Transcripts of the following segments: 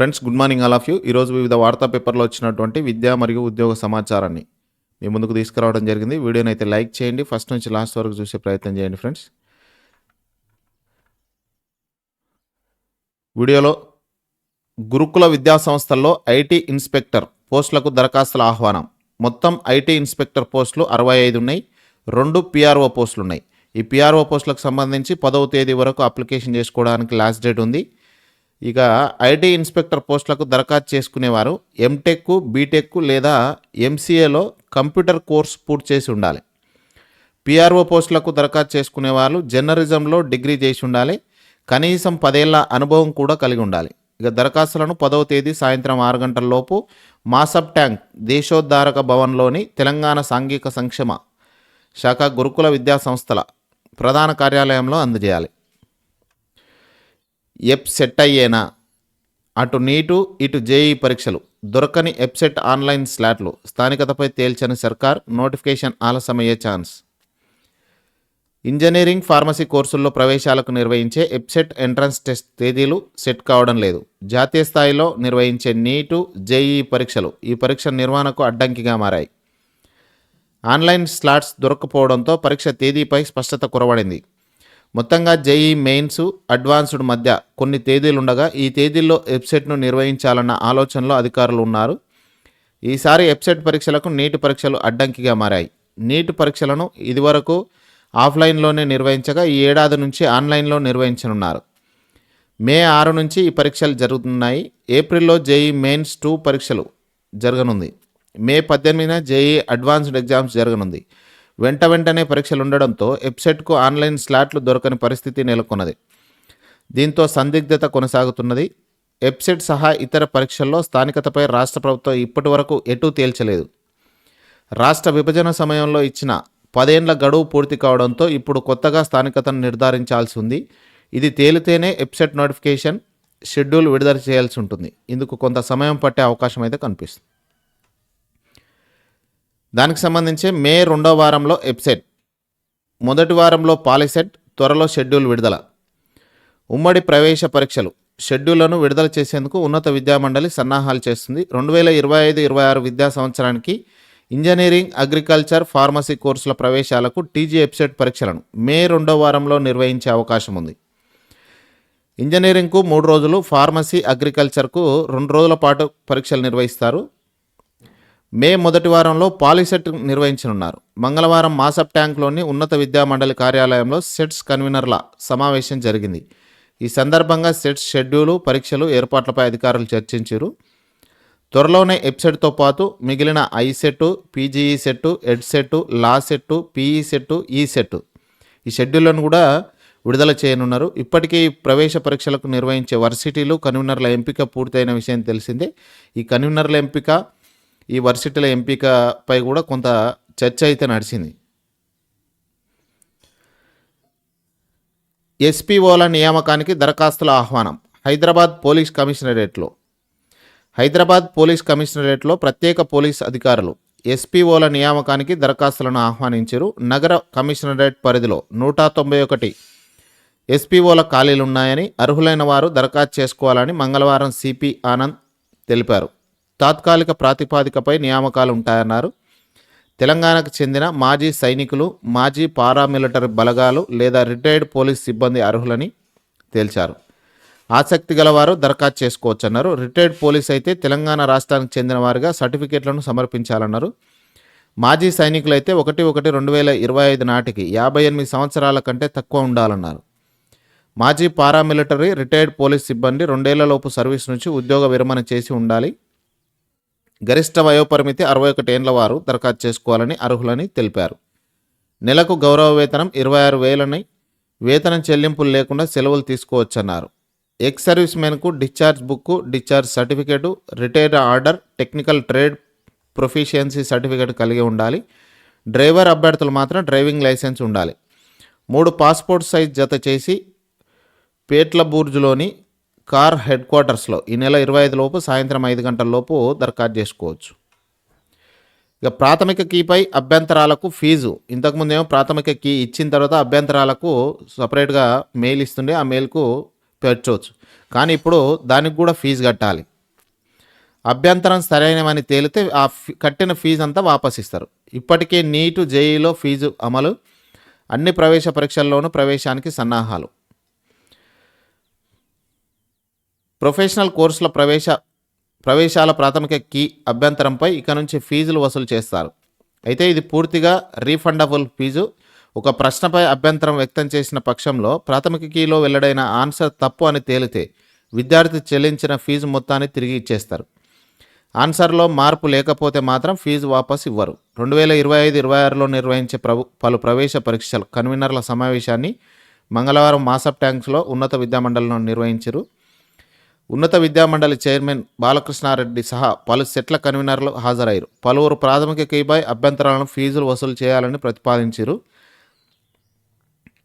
Friends good morning all of you ఈరోజు వివిధ వార్తా పేపర్లో వచ్చినటువంటి విద్యా మరియు ఉద్యోగ సమాచారాన్ని మీ ముందుకు తీసుకురావడం జరిగింది. వీడియోని అయితే లైక్ చేయండి. ఫస్ట్ నుంచి లాస్ట్ వరకు చూసే ప్రయత్నం చేయండి ఫ్రెండ్స్ వీడియోలో గురుకుల విద్యా సంస్థల్లో ఐటీ ఇన్స్పెక్టర్ పోస్టులకు దరఖాస్తుల ఆహ్వానం. మొత్తం ఐటీ ఇన్స్పెక్టర్ పోస్టులు అరవై ఐదు ఉన్నాయి. రెండు పిఆర్ఓ పోస్టులు ఉన్నాయి. ఈ పిఆర్ఓ పోస్టులకు సంబంధించి పదవ తేదీ వరకు అప్లికేషన్ చేసుకోవడానికి లాస్ట్ డేట్ ఉంది. ఇక ఐటీ ఇన్స్పెక్టర్ పోస్టులకు దరఖాస్తు చేసుకునేవారు ఎంటెక్ బీటెక్ లేదా ఎంసీఏలో కంప్యూటర్ కోర్స్ పూర్తి చేసి ఉండాలి. పిఆర్ఓ పోస్టులకు దరఖాస్తు చేసుకునే వాళ్ళు జర్నలిజంలో డిగ్రీ చేసి ఉండాలి. కనీసం పదేళ్ళ అనుభవం కూడా కలిగి ఉండాలి. ఇక దరఖాస్తులను పదవ తేదీ సాయంత్రం ఆరు గంటల లోపు మాసబ్ ట్యాంక్ దేశోద్ధారక భవన్లోని తెలంగాణ సాంఘిక సంక్షేమ శాఖ గురుకుల విద్యా సంస్థల ప్రధాన కార్యాలయంలో అందజేయాలి. ఎప్ సెట్ అయ్యేనా? అటు నీటు ఇటు జేఈ పరీక్షలు. దొరకని ఎప్సెట్ ఆన్లైన్ స్లాట్లు. స్థానికతపై తేల్చని సర్కార్ నోటిఫికేషన్ ఆలస్యమయ్యే ఛాన్స్. ఇంజనీరింగ్ ఫార్మసీ కోర్సుల్లో ప్రవేశాలకు నిర్వహించే ఎప్సెట్ ఎంట్రన్స్ టెస్ట్ తేదీలు సెట్ కావడం లేదు. జాతీయ స్థాయిలో నిర్వహించే నీటు జేఈ పరీక్షలు ఈ పరీక్ష నిర్వహణకు అడ్డంకిగా మారాయి. ఆన్లైన్ స్లాట్స్ దొరకపోవడంతో పరీక్ష తేదీపై స్పష్టత కురవడింది. మొత్తంగా జేఈ మెయిన్స్ అడ్వాన్స్డ్ మధ్య కొన్ని తేదీలుండగా ఈ తేదీల్లో వెబ్సైట్ను నిర్వహించాలన్న ఆలోచనలో అధికారులు ఉన్నారు. ఈసారి వెబ్సైట్ పరీక్షలకు నీటి పరీక్షలు అడ్డంకిగా మారాయి. నీటి పరీక్షలను ఇదివరకు ఆఫ్లైన్లోనే నిర్వహించగా ఈ ఏడాది నుంచి ఆన్లైన్లో నిర్వహించనున్నారు. మే ఆరు నుంచి ఈ పరీక్షలు జరుగుతున్నాయి. ఏప్రిల్లో జేఈ మెయిన్స్ టూ పరీక్షలు జరగనుంది. మే పద్దెనిమిదిన జేఈ అడ్వాన్స్డ్ ఎగ్జామ్స్ జరగనుంది. వెంట వెంటనే పరీక్షలు ఉండడంతో ఎబ్సెట్కు ఆన్లైన్ స్లాట్లు దొరకని పరిస్థితి నెలకొన్నది. దీంతో సందిగ్ధత కొనసాగుతున్నది. ఎబ్సెట్ సహా ఇతర పరీక్షల్లో స్థానికతపై రాష్ట్ర ప్రభుత్వం ఇప్పటి వరకు ఎటూ తేల్చలేదు. రాష్ట్ర విభజన సమయంలో ఇచ్చిన పదేండ్ల గడువు పూర్తి కావడంతో ఇప్పుడు కొత్తగా స్థానికతను నిర్ధారించాల్సి ఉంది. ఇది తేలితేనే ఎప్సెట్ నోటిఫికేషన్ షెడ్యూల్ విడుదల చేయాల్సి ఉంటుంది. ఇందుకు కొంత సమయం పట్టే అవకాశం అయితే కనిపిస్తుంది. దానికి సంబంధించి మే రెండో వారంలో వెబ్సైట్ మొదటి వారంలో పాలిసెట్ త్వరలో షెడ్యూల్ విడుదల. ఉమ్మడి ప్రవేశ పరీక్షలు షెడ్యూళ్ళను విడుదల చేసేందుకు ఉన్నత విద్యామండలి సన్నాహాలు చేస్తుంది. రెండు వేల ఇరవై ఐదు ఇరవై ఆరు విద్యా సంవత్సరానికి ఇంజనీరింగ్ అగ్రికల్చర్ ఫార్మసీ కోర్సుల ప్రవేశాలకు టీజీ వెబ్సైట్ పరీక్షలను మే రెండో వారంలో నిర్వహించే అవకాశం ఉంది. ఇంజనీరింగ్కు మూడు రోజులు ఫార్మసీ అగ్రికల్చర్కు రెండు రోజుల పాటు పరీక్షలు నిర్వహిస్తారు. మే మొదటి వారంలో పాలిసెట్ నిర్వహించనున్నారు. మంగళవారం మాసప్ ట్యాంక్లోని ఉన్నత విద్యా మండలి కార్యాలయంలో సెట్స్ కన్వీనర్ల సమావేశం జరిగింది. ఈ సందర్భంగా సెట్స్ షెడ్యూలు పరీక్షలు ఏర్పాట్లపై అధికారులు చర్చించారు. త్వరలోనే ఎప్సెట్తో పాటు మిగిలిన ICET PGECET EdCET LAWCET PECET ECET ఈ షెడ్యూళ్ళను కూడా విడుదల చేయనున్నారు. ఇప్పటికీ ప్రవేశ పరీక్షలకు నిర్వహించే వర్సిటీలు కన్వీనర్ల ఎంపిక పూర్తయిన విషయం తెలిసిందే. ఈ కన్వీనర్ల ఎంపిక ఈ వర్సిటీల ఎంపికపై కూడా కొంత చర్చ అయితే నడిచింది. ఎస్పీఓల నియామకానికి దరఖాస్తుల ఆహ్వానం. హైదరాబాద్ పోలీస్ కమిషనరేట్లో. హైదరాబాద్ పోలీస్ కమిషనరేట్లో ప్రత్యేక పోలీస్ అధికారులు ఎస్పీఓల నియామకానికి దరఖాస్తులను ఆహ్వానించారు. నగర కమిషనరేట్ పరిధిలో నూట తొంభై ఒకటి ఎస్పీఓల ఖాళీలున్నాయని అర్హులైన వారు దరఖాస్తు చేసుకోవాలని మంగళవారం సిపి ఆనంద్ తెలిపారు. తాత్కాలిక ప్రాతిపాదికపై నియామకాలు ఉంటాయన్నారు. తెలంగాణకు చెందిన మాజీ సైనికులు మాజీ పారామిలిటరీ బలగాలు లేదా రిటైర్డ్ పోలీస్ సిబ్బంది అర్హులని తేల్చారు. ఆసక్తి గలవారు దరఖాస్తు చేసుకోవచ్చన్నారు. రిటైర్డ్ పోలీస్ అయితే తెలంగాణ రాష్ట్రానికి చెందిన వారిగా సర్టిఫికేట్లను సమర్పించాలన్నారు. మాజీ సైనికులైతే ఒకటి ఒకటి రెండు వేల ఇరవై ఐదు నాటికి యాభై ఎనిమిది సంవత్సరాల కంటే తక్కువ ఉండాలన్నారు. మాజీ పారామిలిటరీ రిటైర్డ్ పోలీస్ సిబ్బంది రెండేళ్ళలోపు సర్వీస్ నుంచి ఉద్యోగ విరమణ చేసి ఉండాలి. గరిష్ట వయోపరిమితి అరవై ఒకటి ఏండ్ల వారు దరఖాస్తు చేసుకోవాలని అర్హులని తెలిపారు. నెలకు గౌరవ వేతనం ఇరవై ఆరు వేలని వేతనం చెల్లింపులు లేకుండా సెలవులు తీసుకోవచ్చన్నారు. Ex service మెన్కు discharge book discharge certificate retired order technical trade proficiency certificate కలిగి ఉండాలి. డ్రైవర్ అభ్యర్థులు మాత్రం డ్రైవింగ్ లైసెన్స్ ఉండాలి. మూడు పాస్పోర్ట్ సైజ్ జత చేసి పేట్ల బూర్జులోని కార్ హెడ్ క్వార్టర్స్లో ఈ నెల ఇరవై ఐదు లోపు సాయంత్రం ఐదు గంటల లోపు దరఖాస్తు చేసుకోవచ్చు. ఇక ప్రాథమిక కీపై అభ్యంతరాలకు ఫీజు. ఇంతకుముందేమో ప్రాథమిక కీ ఇచ్చిన తర్వాత అభ్యంతరాలకు సపరేట్గా మెయిల్ ఇస్తుండే ఆ మెయిల్కు పెట్టవచ్చు కానీ ఇప్పుడు దానికి కూడా ఫీజు కట్టాలి. అభ్యంతరం సరైనవని తేలితే ఆ ఫీ- కట్టిన ఫీజు అంతా వాపస్ ఇస్తారు ఇప్పటికే నీటు జేఈలో ఫీజు అమలు అన్ని ప్రవేశ పరీక్షల్లోనూ ప్రవేశానికి సన్నాహాలు. ప్రొఫెషనల్ కోర్సుల ప్రవేశ ప్రవేశాల ప్రాథమిక కీ అభ్యంతరంపై ఇక నుంచి ఫీజులు వసూలు చేస్తారు. అయితే ఇది పూర్తిగా రీఫండబుల్ ఫీజు. ఒక ప్రశ్నపై అభ్యంతరం వ్యక్తం చేసిన పక్షంలో ప్రాథమిక కీలో వెల్లడైన ఆన్సర్ తప్పు అని తేలితే విద్యార్థి చెల్లించిన ఫీజు మొత్తాన్ని తిరిగి ఇచ్చేస్తారు. ఆన్సర్లో మార్పు లేకపోతే మాత్రం ఫీజు వాపస్ ఇవ్వరు. రెండు వేల ఇరవై ఐదు ఇరవై ఆరులో నిర్వహించే ప్రభు పలు ప్రవేశ పరీక్షలు కన్వీనర్ల సమావేశాన్ని మంగళవారం మాసప్ ట్యాంక్స్లో ఉన్నత విద్యామండలిలో నిర్వహించారు. ఉన్నత విద్యామండలి చైర్మన్ బాలకృష్ణారెడ్డి సహా పలు సెట్ల కన్వీనర్లు హాజరయ్యారు. పలువురు ప్రాథమిక కీపై అభ్యంతరాలను ఫీజులు వసూలు చేయాలని ప్రతిపాదించారు.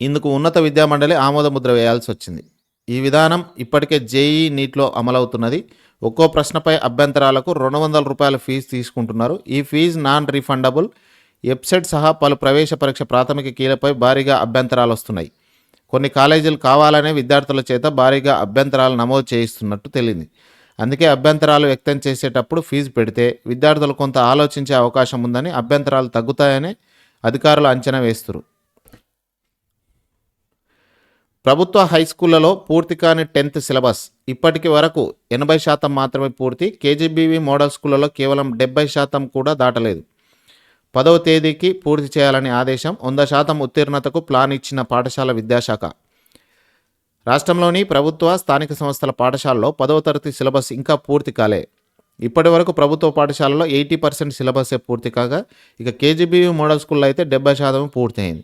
ఇందుకు ఉన్నత విద్యామండలి ఆమోదముద్ర వేయాల్సి వచ్చింది ఈ విధానం ఇప్పటికే జేఈ నీట్లో అమలవుతున్నది. ఒక్కో ప్రశ్నపై అభ్యంతరాలకు రెండు వందల రూపాయల ఫీజు తీసుకుంటున్నారు. ఈ ఫీజు నాన్ రీఫండబుల్. వెబ్సైట్ సహా పలు ప్రవేశ పరీక్ష ప్రాథమిక కీలపై భారీగా అభ్యంతరాలు వస్తున్నాయి కొన్ని కాలేజీలు కావాలనే విద్యార్థుల చేత భారీగా అభ్యంతరాలు నమోదు చేయిస్తున్నట్టు తెలియంది అందుకే అభ్యంతరాలు వ్యక్తం చేసేటప్పుడు ఫీజు పెడితే విద్యార్థులు కొంత ఆలోచించే అవకాశం ఉందని అభ్యంతరాలు తగ్గుతాయని అధికారులు అంచనా వేస్తున్నారు ప్రభుత్వ హై స్కూళ్ళలో పూర్తి కాని టెన్త్ సిలబస్ ఇప్పటికి వరకు ఎనభై శాతం మాత్రమే పూర్తి. కేజీబీవీ మోడల్ స్కూళ్ళలో కేవలం డెబ్బై శాతం కూడా దాటలేదు. పదవ తేదీకి పూర్తి చేయాలని ఆదేశం వంద శాతం ఉత్తీర్ణతకు ప్లాన్ ఇచ్చిన పాఠశాల విద్యాశాఖ. రాష్ట్రంలోని ప్రభుత్వ స్థానిక సంస్థల పాఠశాలలో పదవ తరగతి సిలబస్ ఇంకా పూర్తి కాలే. ఇప్పటి వరకు ప్రభుత్వ పాఠశాలలో ఎయిటీ పర్సెంట్ సిలబసే పూర్తి కాగా ఇక కేజీబీవీ మోడల్ స్కూల్లో అయితే డెబ్బై శాతం పూర్తయింది.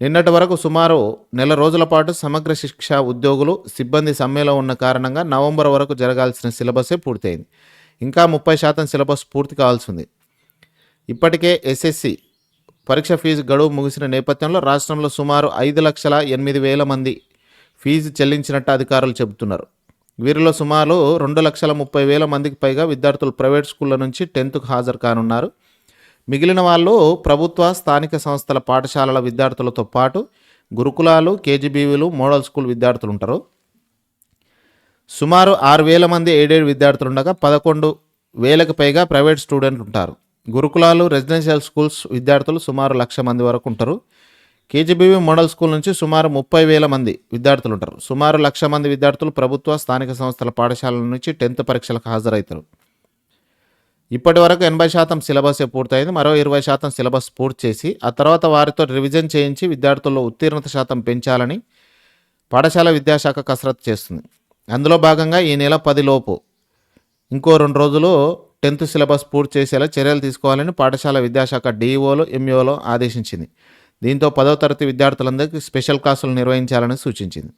నిన్నటి వరకు సుమారు నెల రోజుల పాటు సమగ్ర శిక్ష ఉద్యోగులు సిబ్బంది సమ్మెలో ఉన్న కారణంగా నవంబర్ వరకు జరగాల్సిన సిలబసే పూర్తయింది. ఇంకా ముప్పై శాతం సిలబస్ పూర్తి కావాల్సి ఉంది. ఇప్పటికే ఎస్ఎస్సి పరీక్ష ఫీజు గడువు ముగిసిన నేపథ్యంలో రాష్ట్రంలో సుమారు ఐదు లక్షల ఎనిమిది వేల మంది ఫీజు చెల్లించినట్టు అధికారులు చెబుతున్నారు. వీరిలో సుమారు రెండు లక్షల ముప్పై వేల మందికి పైగా విద్యార్థులు ప్రైవేట్ స్కూళ్ళ నుంచి టెన్త్కు హాజరు కానున్నారు. మిగిలిన వాళ్ళు ప్రభుత్వ స్థానిక సంస్థల పాఠశాలల విద్యార్థులతో పాటు గురుకులాలు కేజీబీవీలు మోడల్ స్కూల్ విద్యార్థులు ఉంటారు. సుమారు ఆరు వేల మంది ఎయిడెడ్ విద్యార్థులు ఉండగా పదకొండు వేలకు పైగా ప్రైవేట్ స్టూడెంట్లు ఉంటారు. గురుకులాలు రెసిడెన్షియల్ స్కూల్స్ విద్యార్థులు సుమారు లక్ష మంది వరకు ఉంటారు. కేజీబీవీ మోడల్ స్కూల్ నుంచి సుమారు ముప్పై వేల మంది విద్యార్థులు ఉంటారు. సుమారు లక్ష మంది విద్యార్థులు ప్రభుత్వ స్థానిక సంస్థల పాఠశాలల నుంచి టెన్త్ పరీక్షలకు హాజరవుతారు ఇప్పటి వరకు ఎనభై శాతం సిలబస్ పూర్తయింది మరో ఇరవై శాతం సిలబస్ పూర్తి చేసి ఆ తర్వాత వారితో రివిజన్ చేయించి విద్యార్థుల్లో ఉత్తీర్ణత శాతం పెంచాలని పాఠశాల విద్యాశాఖ కసరత్తు చేస్తుంది. అందులో భాగంగా ఈ నెల పదిలోపు ఇంకో రెండు రోజులు టెన్త్ సిలబస్ పూర్తి చేసేలా చర్యలు తీసుకోవాలని పాఠశాల విద్యాశాఖ డీఈఓలో ఎంఈఓలో ఆదేశించింది. దీంతో పదో తరగతి విద్యార్థులందరికీ స్పెషల్ క్లాసులు నిర్వహించాలని సూచించింది.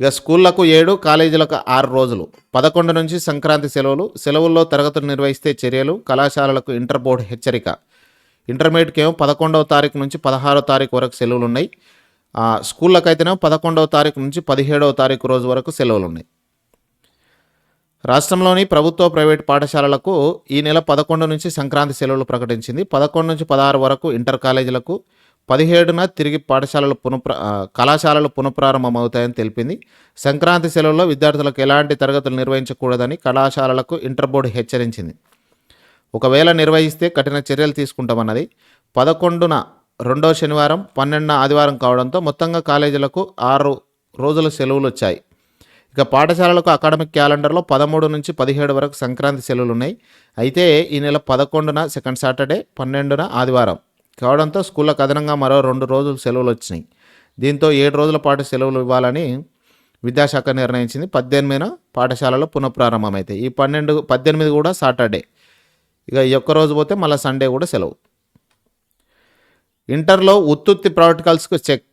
ఇక స్కూళ్ళకు ఏడు కాలేజీలకు ఆరు రోజులు. పదకొండు నుంచి సంక్రాంతి సెలవులు. సెలవుల్లో తరగతులు నిర్వహిస్తే చర్యలు. కళాశాలలకు ఇంటర్ బోర్డు హెచ్చరిక. ఇంటర్మీడియట్కి ఏమో పదకొండవ తారీఖు నుంచి పదహారో తారీఖు వరకు సెలవులు ఉన్నాయి ఆ, పదకొండవ తారీఖు నుంచి పదిహేడవ తారీఖు రోజు వరకు సెలవులు ఉన్నాయి రాష్ట్రంలోని ప్రభుత్వ ప్రైవేట్ పాఠశాలలకు ఈ నెల పదకొండు నుంచి సంక్రాంతి సెలవులు ప్రకటించింది. పదకొండు నుంచి పదహారు వరకు ఇంటర్ కాలేజీలకు పదిహేడున తిరిగి పాఠశాలలు పునఃప్ర కళాశాలలు పునఃప్రారంభమవుతాయని తెలిపింది. సంక్రాంతి సెలవుల్లో విద్యార్థులకు ఎలాంటి తరగతులు నిర్వహించకూడదని కళాశాలలకు ఇంటర్ బోర్డు హెచ్చరించింది. ఒకవేళ నిర్వహిస్తే కఠిన చర్యలు తీసుకుంటామన్నది. పదకొండున రెండో శనివారం పన్నెండున ఆదివారం కావడంతో మొత్తంగా కాలేజీలకు ఆరు రోజుల సెలవులు వచ్చాయి. ఇక పాఠశాలలకు అకాడమిక్ క్యాలెండర్లో పదమూడు నుంచి పదిహేడు వరకు సంక్రాంతి సెలవులు ఉన్నాయి అయితే ఈ నెల పదకొండున సెకండ్ సాటర్డే పన్నెండున ఆదివారం. కావడంతో స్కూళ్ళకు అదనంగా మరో రెండు రోజులు సెలవులు వచ్చినాయి. దీంతో ఏడు రోజుల పాటు సెలవులు ఇవ్వాలని విద్యాశాఖ నిర్ణయించింది. పద్దెనిమిదిన పాఠశాలలో పునఃప్రారంభమవుతాయి ఈ పన్నెండు పద్దెనిమిది కూడా సాటర్డే. ఇక ఈ ఒక్క రోజు పోతే మళ్ళీ సండే కూడా సెలవు. ఇంటర్లో ఉత్తుత్తి ప్రాక్టికల్స్కు చెక్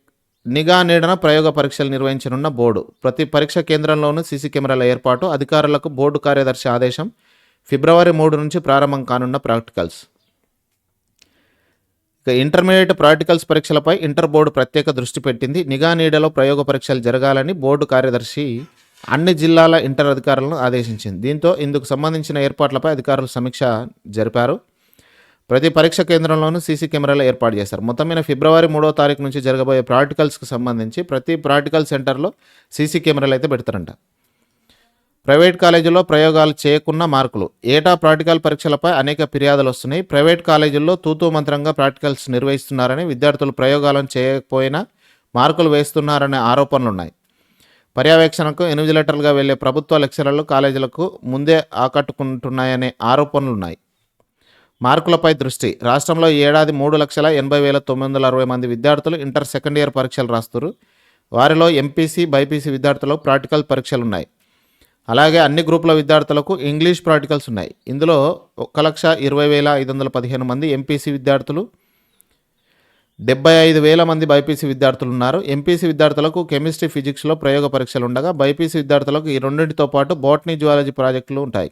నిఘా నీడన ప్రయోగ పరీక్షలు నిర్వహించనున్న బోర్డు. ప్రతి పరీక్ష కేంద్రంలోనూ సీసీ కెమెరాల ఏర్పాటు అధికారులకు బోర్డు కార్యదర్శి ఆదేశం ఫిబ్రవరి మూడు నుంచి ప్రారంభం కానున్న ప్రాక్టికల్స్. ఇక ఇంటర్మీడియట్ ప్రాక్టికల్స్ పరీక్షలపై ఇంటర్ బోర్డు ప్రత్యేక దృష్టి పెట్టింది. నిఘా నీడలో ప్రయోగ పరీక్షలు జరగాలని బోర్డు కార్యదర్శి అన్ని జిల్లాల ఇంటర్ అధికారులను ఆదేశించింది. దీంతో ఇందుకు సంబంధించిన ఏర్పాట్లపై అధికారులు సమీక్ష జరిపారు. ప్రతి పరీక్ష కేంద్రంలోనూ సీసీ కెమెరాలు ఏర్పాటు చేశారు. మొత్తం మీద ఫిబ్రవరి మూడో తారీఖు నుంచి జరగబోయే ప్రాక్టికల్స్కి సంబంధించి ప్రతి ప్రాక్టికల్ సెంటర్లో సీసీ కెమెరాలు అయితే పెడతారంట. ప్రైవేట్ కాలేజీల్లో ప్రయోగాలు చేయకున్న మార్కులు. ఏటా ప్రాక్టికల్ పరీక్షలపై అనేక ఫిర్యాదులు వస్తున్నాయి. ప్రైవేట్ కాలేజీల్లో తూతూ మంత్రంగా ప్రాక్టికల్స్ నిర్వహిస్తున్నారని విద్యార్థులు ప్రయోగాలను చేయకపోయినా మార్కులు వేస్తున్నారనే ఆరోపణలు ఉన్నాయి పర్యవేక్షణకు ఎనిమిది లెటర్లుగా వెళ్ళే ప్రభుత్వ లెక్చరర్లు కాలేజీలకు ముందే ఆకట్టుకుంటున్నాయనే ఆరోపణలు ఉన్నాయి మార్కులపై దృష్టి. రాష్ట్రంలో ఏడాది మూడు లక్షల ఎనభై వేల తొమ్మిది వందల అరవై మంది విద్యార్థులు ఇంటర్ సెకండ్ ఇయర్ పరీక్షలు రాస్తారు. వారిలో ఎంపీసీ బైపీసీ విద్యార్థులకు ప్రాక్టికల్ పరీక్షలు ఉన్నాయి అలాగే అన్ని గ్రూపుల విద్యార్థులకు ఇంగ్లీష్ ప్రాక్టికల్స్ ఉన్నాయి. ఇందులో ఒక లక్ష ఇరవై వేల ఐదు వందల పదిహేను మంది ఎంపీసీ విద్యార్థులు డెబ్బై ఐదు వేల మంది బైపీసీ విద్యార్థులు ఉన్నారు ఎంపీసీ విద్యార్థులకు కెమిస్ట్రీ ఫిజిక్స్లో ప్రయోగ పరీక్షలు ఉండగా బైపీసీ విద్యార్థులకు ఈ రెండింటితో పాటు బోటనీ జువాలజీ ప్రాజెక్టులు ఉంటాయి.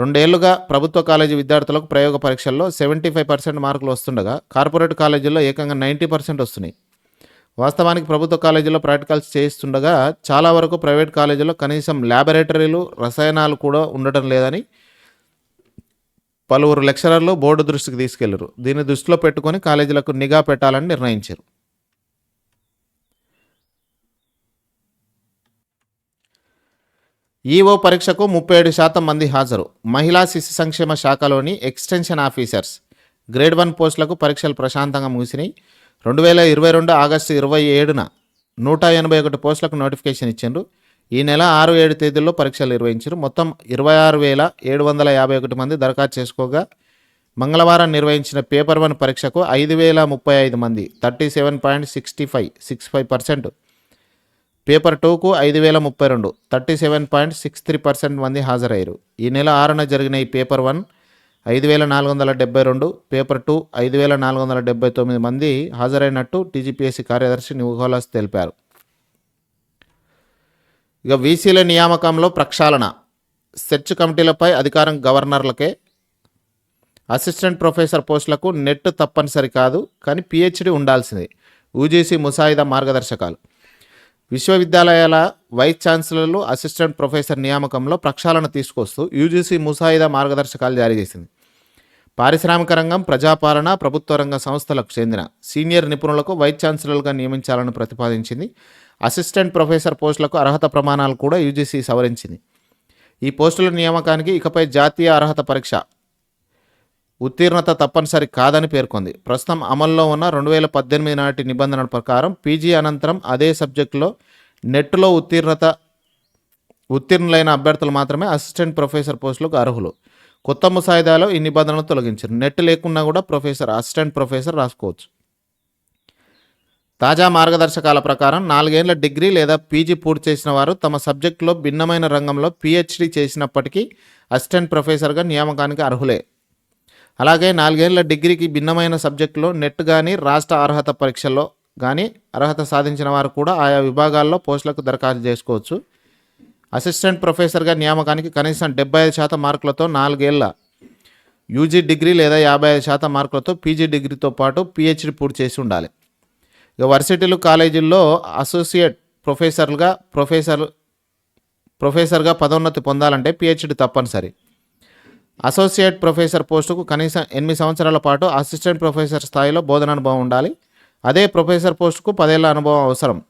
రెండేళ్ళుగా ప్రభుత్వ కాలేజీ విద్యార్థులకు ప్రయోగ పరీక్షల్లో సెవెంటీ ఫైవ్ పర్సెంట్ మార్కులు వస్తుండగా కార్పొరేట్ కాలేజీల్లో ఏకంగా నైంటీ పర్సెంట్ వస్తున్నాయి. వాస్తవానికి ప్రభుత్వ కాలేజీలో ప్రాక్టికల్స్ చేయిస్తుండగా చాలా వరకు ప్రైవేట్ కాలేజీలో కనీసం ల్యాబొరేటరీలు రసాయనాలు కూడా ఉండటం లేదని పలువురు లెక్చరర్లు బోర్డు దృష్టికి తీసుకెళ్ళరు. దీన్ని దృష్టిలో పెట్టుకొని కాలేజీలకు నిఘా పెట్టాలని నిర్ణయించారు. ఈఓ పరీక్షకు ముప్పై ఏడు శాతం మంది హాజరు. మహిళా శిశు సంక్షేమ శాఖలోని ఎక్స్టెన్షన్ ఆఫీసర్స్ గ్రేడ్ వన్ పోస్టులకు పరీక్షలు ప్రశాంతంగా ముగిసినాయి. రెండు వేల ఇరవై రెండు ఆగస్టు ఇరవై ఏడున నూట ఎనభై ఒకటి పోస్టులకు నోటిఫికేషన్ ఇచ్చిండ్రు. ఈ నెల ఆరు ఏడు తేదీల్లో పరీక్షలు నిర్వహించారు మొత్తం ఇరవై ఆరు వేల ఏడు వందల యాభై ఒకటి మంది దరఖాస్తు చేసుకోగా మంగళవారం నిర్వహించిన పేపర్ వన్ పరీక్షకు ఐదు వేల ముప్పై ఐదు మంది thirty seven point sixty five six five percent paper టూకు ఐదు వేల ముప్పై రెండు. Thirty seven point six three percent మంది హాజరయ్యారు. ఈ నెల ఆరున జరిగిన ఈ పేపర్ వన్ ఐదు వేల నాలుగు వందల డెబ్బై రెండు పేపర్ టూ ఐదు వేల నాలుగు వందల డెబ్బై తొమ్మిది మంది హాజరైనట్టు టీజీపీఎస్సీ కార్యదర్శి నికోలస్ తెలిపారు. ఇక వీసీల నియామకంలో ప్రక్షాళన. సెర్చ్ కమిటీలపై అధికారం గవర్నర్లకే. అసిస్టెంట్ ప్రొఫెసర్ పోస్టులకు నెట్ తప్పనిసరి కాదు కానీ పిహెచ్డి ఉండాల్సింది. యూజీసీ ముసాయిదా మార్గదర్శకాలు. విశ్వవిద్యాలయాల వైస్ ఛాన్సలర్లు అసిస్టెంట్ ప్రొఫెసర్ నియామకంలో ప్రక్షాళన తీసుకొస్తూ యూజీసీ ముసాయిదా మార్గదర్శకాలు జారీ చేసింది. పారిశ్రామిక రంగం ప్రజాపాలన ప్రభుత్వ రంగ సంస్థలకు చెందిన సీనియర్ నిపుణులకు వైస్ ఛాన్సలర్లుగా నియమించాలని ప్రతిపాదించింది. అసిస్టెంట్ ప్రొఫెసర్ పోస్టులకు అర్హత ప్రమాణాలు కూడా యూజీసీ సవరించింది. ఈ పోస్టుల నియామకానికి ఇకపై జాతీయ అర్హత పరీక్ష ఉత్తీర్ణత తప్పనిసరి కాదని పేర్కొంది. ప్రస్తుతం అమల్లో ఉన్న రెండు వేల పద్దెనిమిది నాటి నిబంధనల ప్రకారం పీజీ అనంతరం అదే సబ్జెక్టులో నెట్లో ఉత్తీర్ణత ఉత్తీర్ణులైన అభ్యర్థులు మాత్రమే అసిస్టెంట్ ప్రొఫెసర్ పోస్టులకు అర్హులు. కొత్త ముసాయిదాలో ఈ నిబంధనలు తొలగించారు. నెట్ లేకున్నా కూడా ప్రొఫెసర్ అసిస్టెంట్ ప్రొఫెసర్ రాసుకోవచ్చు. తాజా మార్గదర్శకాల ప్రకారం నాలుగేళ్ళ డిగ్రీ లేదా పీజీ పూర్తి చేసిన వారు తమ సబ్జెక్టులో భిన్నమైన రంగంలో పిహెచ్డి చేసినప్పటికీ అసిస్టెంట్ ప్రొఫెసర్గా నియామకానికి అర్హులే. అలాగే నాలుగేళ్ళ డిగ్రీకి భిన్నమైన సబ్జెక్టులో నెట్ కానీ రాష్ట్ర అర్హత పరీక్షల్లో కానీ అర్హత సాధించిన వారు కూడా ఆయా విభాగాల్లో పోస్టులకు దరఖాస్తు చేసుకోవచ్చు. అసిస్టెంట్ ప్రొఫెసర్గా నియామకానికి కనీసం డెబ్బై ఐదు శాతం మార్కులతో నాలుగేళ్ళ యూజీ డిగ్రీ లేదా యాభై ఐదు శాతం మార్కులతో పీజీ డిగ్రీతో పాటు పిహెచ్డి పూర్తి చేసి ఉండాలి. ఇక వర్సిటీలు కాలేజీల్లో అసోసియేట్ ప్రొఫెసర్లుగా ప్రొఫెసర్ ప్రొఫెసర్గా పదోన్నతి పొందాలంటే పిహెచ్డి తప్పనిసరి. అసోసియేట్ ప్రొఫెసర్ పోస్టుకు కనీసం ఎనిమిది సంవత్సరాల పాటు అసిస్టెంట్ ప్రొఫెసర్ స్థాయిలో బోధన అనుభవం ఉండాలి. అదే ప్రొఫెసర్ పోస్టుకు పదేళ్ళ అనుభవం అవసరం.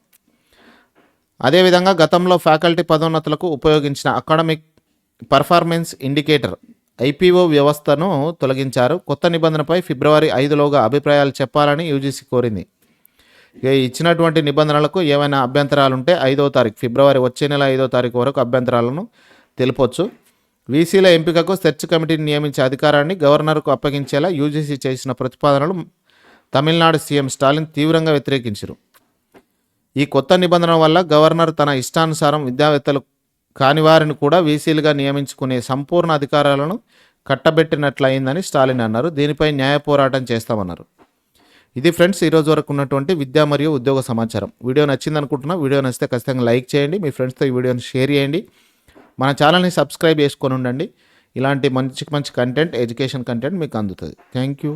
అదేవిధంగా గతంలో ఫ్యాకల్టీ పదోన్నతులకు ఉపయోగించిన అకాడమిక్ పర్ఫార్మెన్స్ ఇండికేటర్ ఐపీఓ వ్యవస్థను తొలగించారు. కొత్త నిబంధనపై ఫిబ్రవరి ఐదులోగా అభిప్రాయాలు చెప్పాలని యూజీసీ కోరింది. ఇక ఇచ్చినటువంటి నిబంధనలకు ఏమైనా అభ్యంతరాలు ఉంటే ఐదో తారీఖు ఫిబ్రవరి వచ్చే నెల ఐదో తారీఖు వరకు అభ్యంతరాలను తెలుపొచ్చు. వీసీల ఎంపికకు సెర్చ్ కమిటీని నియమించే అధికారాన్ని గవర్నర్కు అప్పగించేలా యూజీసీ చేసిన ప్రతిపాదనలు తమిళనాడు సీఎం స్టాలిన్ తీవ్రంగా వ్యతిరేకించారు. ఈ కొత్త నిబంధన వల్ల గవర్నర్ తన ఇష్టానుసారం విద్యావేత్తలు కాని వారిని కూడా వీసీలుగా నియమించుకునే సంపూర్ణ అధికారాలను కట్టబెట్టినట్లయిందని స్టాలిన్ అన్నారు. దీనిపై న్యాయ పోరాటం చేస్తామన్నారు. ఇది ఫ్రెండ్స్ ఈరోజు వరకు ఉన్నటువంటి విద్యా మరియు ఉద్యోగ సమాచారం. వీడియో నచ్చిందనుకుంటున్నా వీడియో నచ్చితే ఖచ్చితంగా లైక్ చేయండి. మీ ఫ్రెండ్స్తో ఈ వీడియోని షేర్ చేయండి. మన ఛానల్ని సబ్స్క్రైబ్ చేసుకొని ఉండండి. ఇలాంటి మంచి మంచి కంటెంట్ ఎడ్యుకేషన్ కంటెంట్ మీకు అందుతుంది. Thank you